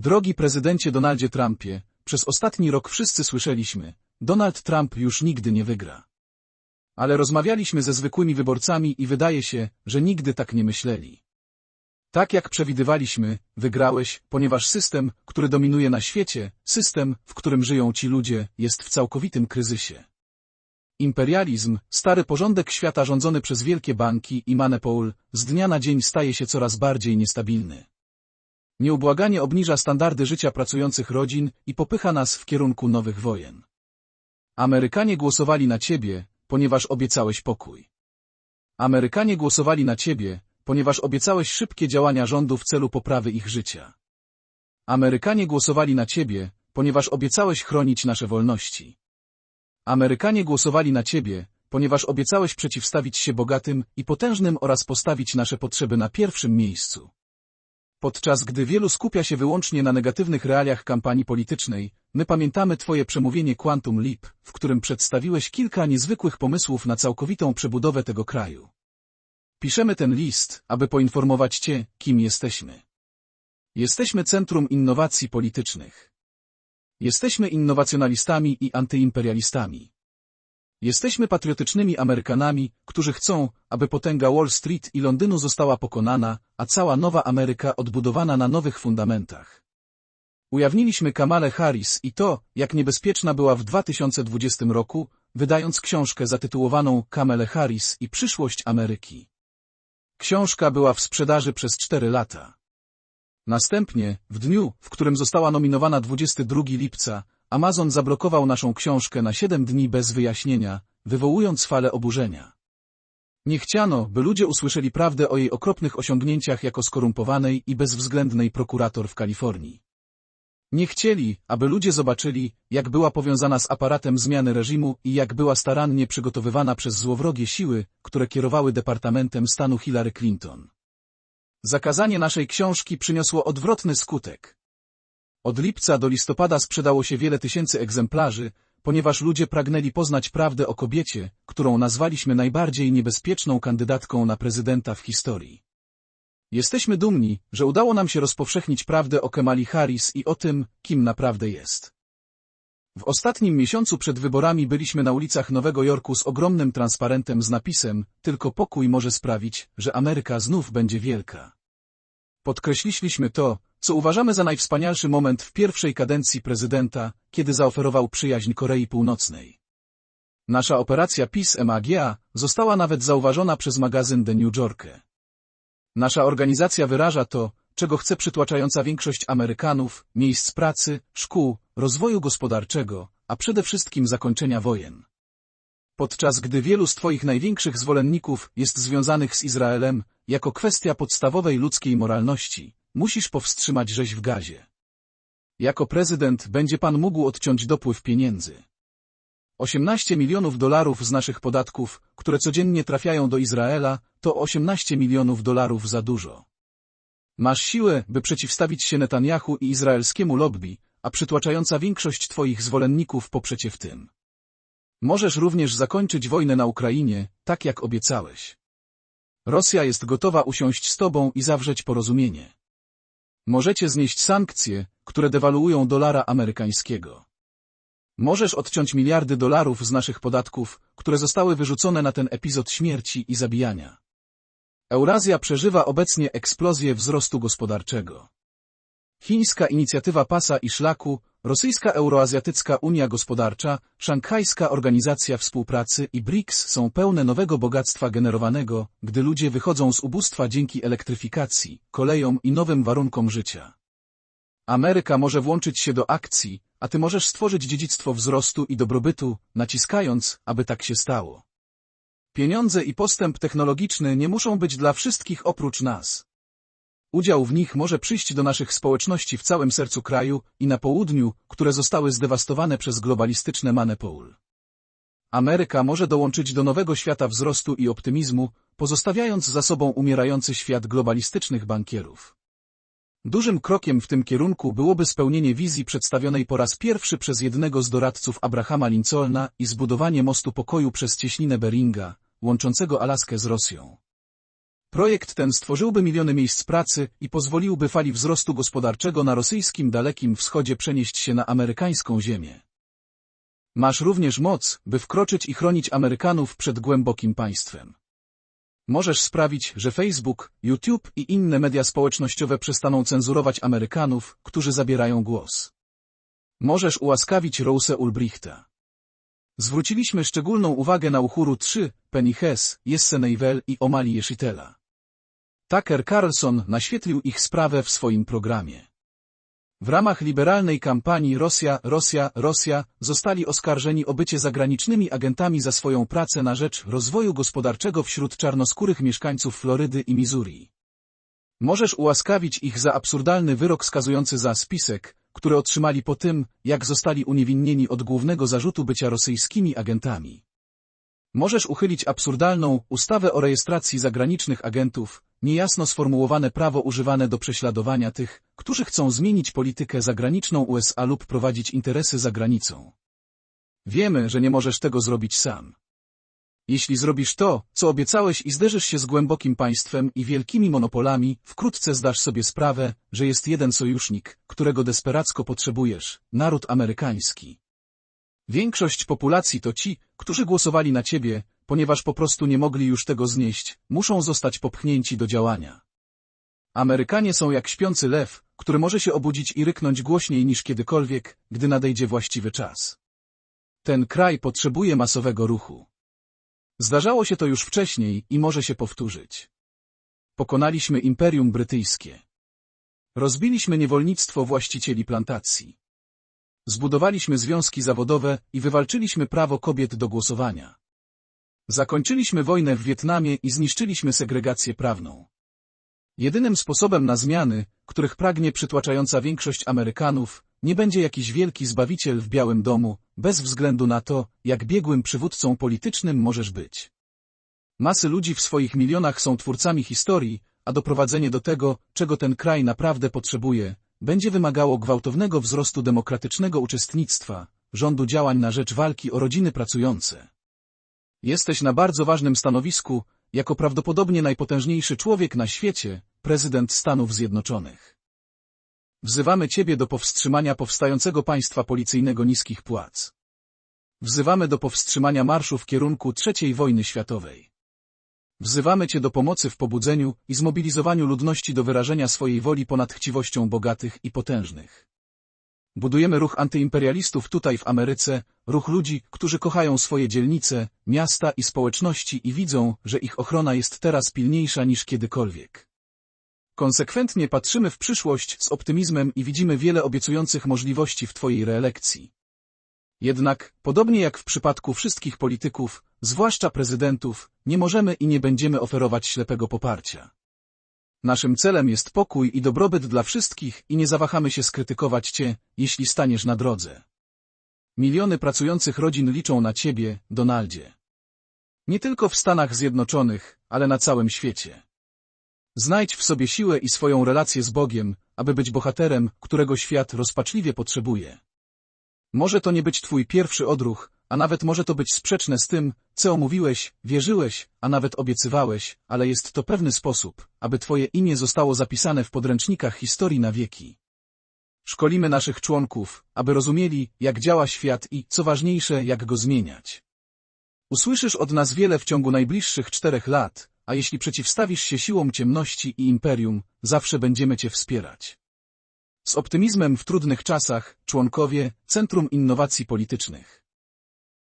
Drogi prezydencie Donaldzie Trumpie, przez ostatni rok wszyscy słyszeliśmy, Donald Trump już nigdy nie wygra. Ale rozmawialiśmy ze zwykłymi wyborcami i wydaje się, że nigdy tak nie myśleli. Tak jak przewidywaliśmy, wygrałeś, ponieważ system, który dominuje na świecie, system, w którym żyją ci ludzie, jest w całkowitym kryzysie. Imperializm, stary porządek świata rządzony przez wielkie banki i manepol, z dnia na dzień staje się coraz bardziej niestabilny. Nieubłaganie obniża standardy życia pracujących rodzin i popycha nas w kierunku nowych wojen. Amerykanie głosowali na ciebie, ponieważ obiecałeś pokój. Amerykanie głosowali na ciebie, ponieważ obiecałeś szybkie działania rządu w celu poprawy ich życia. Amerykanie głosowali na ciebie, ponieważ obiecałeś chronić nasze wolności. Amerykanie głosowali na ciebie, ponieważ obiecałeś przeciwstawić się bogatym i potężnym oraz postawić nasze potrzeby na pierwszym miejscu. Podczas gdy wielu skupia się wyłącznie na negatywnych realiach kampanii politycznej, my pamiętamy Twoje przemówienie Quantum Leap, w którym przedstawiłeś kilka niezwykłych pomysłów na całkowitą przebudowę tego kraju. Piszemy ten list, aby poinformować Cię, kim jesteśmy. Jesteśmy Centrum Innowacji Politycznych. Jesteśmy innowacjonalistami i antyimperialistami. Jesteśmy patriotycznymi Amerykanami, którzy chcą, aby potęga Wall Street i Londynu została pokonana, a cała nowa Ameryka odbudowana na nowych fundamentach. Ujawniliśmy Kamale Harris i to, jak niebezpieczna była w 2020 roku, wydając książkę zatytułowaną Kamele Harris i przyszłość Ameryki. Książka była w sprzedaży przez cztery lata. Następnie, w dniu, w którym została nominowana 22 lipca, Amazon zablokował naszą książkę na 7 dni bez wyjaśnienia, wywołując falę oburzenia. Nie chciano, by ludzie usłyszeli prawdę o jej okropnych osiągnięciach jako skorumpowanej i bezwzględnej prokurator w Kalifornii. Nie chcieli, aby ludzie zobaczyli, jak była powiązana z aparatem zmiany reżimu i jak była starannie przygotowywana przez złowrogie siły, które kierowały Departamentem Stanu Hillary Clinton. Zakazanie naszej książki przyniosło odwrotny skutek. Od lipca do listopada sprzedało się wiele tysięcy egzemplarzy, ponieważ ludzie pragnęli poznać prawdę o kobiecie, którą nazwaliśmy najbardziej niebezpieczną kandydatką na prezydenta w historii. Jesteśmy dumni, że udało nam się rozpowszechnić prawdę o Kemali Harris i o tym, kim naprawdę jest. W ostatnim miesiącu przed wyborami byliśmy na ulicach Nowego Jorku z ogromnym transparentem z napisem Tylko pokój może sprawić, że Ameryka znów będzie wielka. Podkreśliliśmy to, co uważamy za najwspanialszy moment w pierwszej kadencji prezydenta, kiedy zaoferował przyjaźń Korei Północnej. Nasza operacja PiS MAGA została nawet zauważona przez magazyn The New Yorker. Nasza organizacja wyraża to, czego chce przytłaczająca większość Amerykanów, miejsc pracy, szkół, rozwoju gospodarczego, a przede wszystkim zakończenia wojen. Podczas gdy wielu z Twoich największych zwolenników jest związanych z Izraelem, jako kwestia podstawowej ludzkiej moralności, musisz powstrzymać rzeź w gazie. Jako prezydent będzie Pan mógł odciąć dopływ pieniędzy. 18 milionów dolarów z naszych podatków, które codziennie trafiają do Izraela, to 18 milionów dolarów za dużo. Masz siłę, by przeciwstawić się Netanyahu i izraelskiemu lobby, a przytłaczająca większość Twoich zwolenników poprzecie w tym. Możesz również zakończyć wojnę na Ukrainie, tak jak obiecałeś. Rosja jest gotowa usiąść z Tobą i zawrzeć porozumienie. Możecie znieść sankcje, które dewaluują dolara amerykańskiego. Możesz odciąć miliardy dolarów z naszych podatków, które zostały wyrzucone na ten epizod śmierci i zabijania. Eurazja przeżywa obecnie eksplozję wzrostu gospodarczego. Chińska inicjatywa pasa i szlaku, rosyjska Euroazjatycka Unia Gospodarcza, szanghajska Organizacja Współpracy i BRICS są pełne nowego bogactwa generowanego, gdy ludzie wychodzą z ubóstwa dzięki elektryfikacji, kolejom i nowym warunkom życia. Ameryka może włączyć się do akcji, a ty możesz stworzyć dziedzictwo wzrostu i dobrobytu, naciskając, aby tak się stało. Pieniądze i postęp technologiczny nie muszą być dla wszystkich oprócz nas. Udział w nich może przyjść do naszych społeczności w całym sercu kraju i na południu, które zostały zdewastowane przez globalistyczne manepol. Ameryka może dołączyć do nowego świata wzrostu i optymizmu, pozostawiając za sobą umierający świat globalistycznych bankierów. Dużym krokiem w tym kierunku byłoby spełnienie wizji przedstawionej po raz pierwszy przez jednego z doradców Abrahama Lincolna i zbudowanie mostu pokoju przez cieśninę Beringa, łączącego Alaskę z Rosją. Projekt ten stworzyłby miliony miejsc pracy i pozwoliłby fali wzrostu gospodarczego na rosyjskim Dalekim Wschodzie przenieść się na amerykańską ziemię. Masz również moc, by wkroczyć i chronić Amerykanów przed głębokim państwem. Możesz sprawić, że Facebook, YouTube i inne media społecznościowe przestaną cenzurować Amerykanów, którzy zabierają głos. Możesz ułaskawić Rose Ulbrichta. Zwróciliśmy szczególną uwagę na Uchuru 3, Penny Hess, Jesse Neivel i Omali Yeshitela. Tucker Carlson naświetlił ich sprawę w swoim programie. W ramach liberalnej kampanii Rosja, Rosja, Rosja zostali oskarżeni o bycie zagranicznymi agentami za swoją pracę na rzecz rozwoju gospodarczego wśród czarnoskórych mieszkańców Florydy i Missouri. Możesz ułaskawić ich za absurdalny wyrok skazujący za spisek, który otrzymali po tym, jak zostali uniewinnieni od głównego zarzutu bycia rosyjskimi agentami. Możesz uchylić absurdalną ustawę o rejestracji zagranicznych agentów, niejasno sformułowane prawo używane do prześladowania tych, którzy chcą zmienić politykę zagraniczną USA lub prowadzić interesy za granicą. Wiemy, że nie możesz tego zrobić sam. Jeśli zrobisz to, co obiecałeś i zderzysz się z głębokim państwem i wielkimi monopolami, wkrótce zdasz sobie sprawę, że jest jeden sojusznik, którego desperacko potrzebujesz, naród amerykański. Większość populacji to ci, którzy głosowali na ciebie, ponieważ po prostu nie mogli już tego znieść, muszą zostać popchnięci do działania. Amerykanie są jak śpiący lew, który może się obudzić i ryknąć głośniej niż kiedykolwiek, gdy nadejdzie właściwy czas. Ten kraj potrzebuje masowego ruchu. Zdarzało się to już wcześniej i może się powtórzyć. Pokonaliśmy Imperium Brytyjskie. Rozbiliśmy niewolnictwo właścicieli plantacji. Zbudowaliśmy związki zawodowe i wywalczyliśmy prawo kobiet do głosowania. Zakończyliśmy wojnę w Wietnamie i zniszczyliśmy segregację prawną. Jedynym sposobem na zmiany, których pragnie przytłaczająca większość Amerykanów, nie będzie jakiś wielki zbawiciel w Białym Domu, bez względu na to, jak biegłym przywódcą politycznym możesz być. Masy ludzi w swoich milionach są twórcami historii, a doprowadzenie do tego, czego ten kraj naprawdę potrzebuje, będzie wymagało gwałtownego wzrostu demokratycznego uczestnictwa, rządu działań na rzecz walki o rodziny pracujące. Jesteś na bardzo ważnym stanowisku, jako prawdopodobnie najpotężniejszy człowiek na świecie, prezydent Stanów Zjednoczonych. Wzywamy Ciebie do powstrzymania powstającego państwa policyjnego niskich płac. Wzywamy do powstrzymania marszu w kierunku III wojny światowej. Wzywamy Cię do pomocy w pobudzeniu i zmobilizowaniu ludności do wyrażenia swojej woli ponad chciwością bogatych i potężnych. Budujemy ruch antyimperialistów tutaj w Ameryce, ruch ludzi, którzy kochają swoje dzielnice, miasta i społeczności i widzą, że ich ochrona jest teraz pilniejsza niż kiedykolwiek. Konsekwentnie patrzymy w przyszłość z optymizmem i widzimy wiele obiecujących możliwości w Twojej reelekcji. Jednak, podobnie jak w przypadku wszystkich polityków, zwłaszcza prezydentów, nie możemy i nie będziemy oferować ślepego poparcia. Naszym celem jest pokój i dobrobyt dla wszystkich i nie zawahamy się skrytykować Cię, jeśli staniesz na drodze. Miliony pracujących rodzin liczą na Ciebie, Donaldzie. Nie tylko w Stanach Zjednoczonych, ale na całym świecie. Znajdź w sobie siłę i swoją relację z Bogiem, aby być bohaterem, którego świat rozpaczliwie potrzebuje. Może to nie być Twój pierwszy odruch, a nawet może to być sprzeczne z tym, co mówiłeś, wierzyłeś, a nawet obiecywałeś, ale jest to pewny sposób, aby Twoje imię zostało zapisane w podręcznikach historii na wieki. Szkolimy naszych członków, aby rozumieli, jak działa świat i, co ważniejsze, jak go zmieniać. Usłyszysz od nas wiele w ciągu najbliższych czterech lat, a jeśli przeciwstawisz się siłom ciemności i imperium, zawsze będziemy Cię wspierać. Z optymizmem w trudnych czasach, członkowie Centrum Innowacji Politycznych.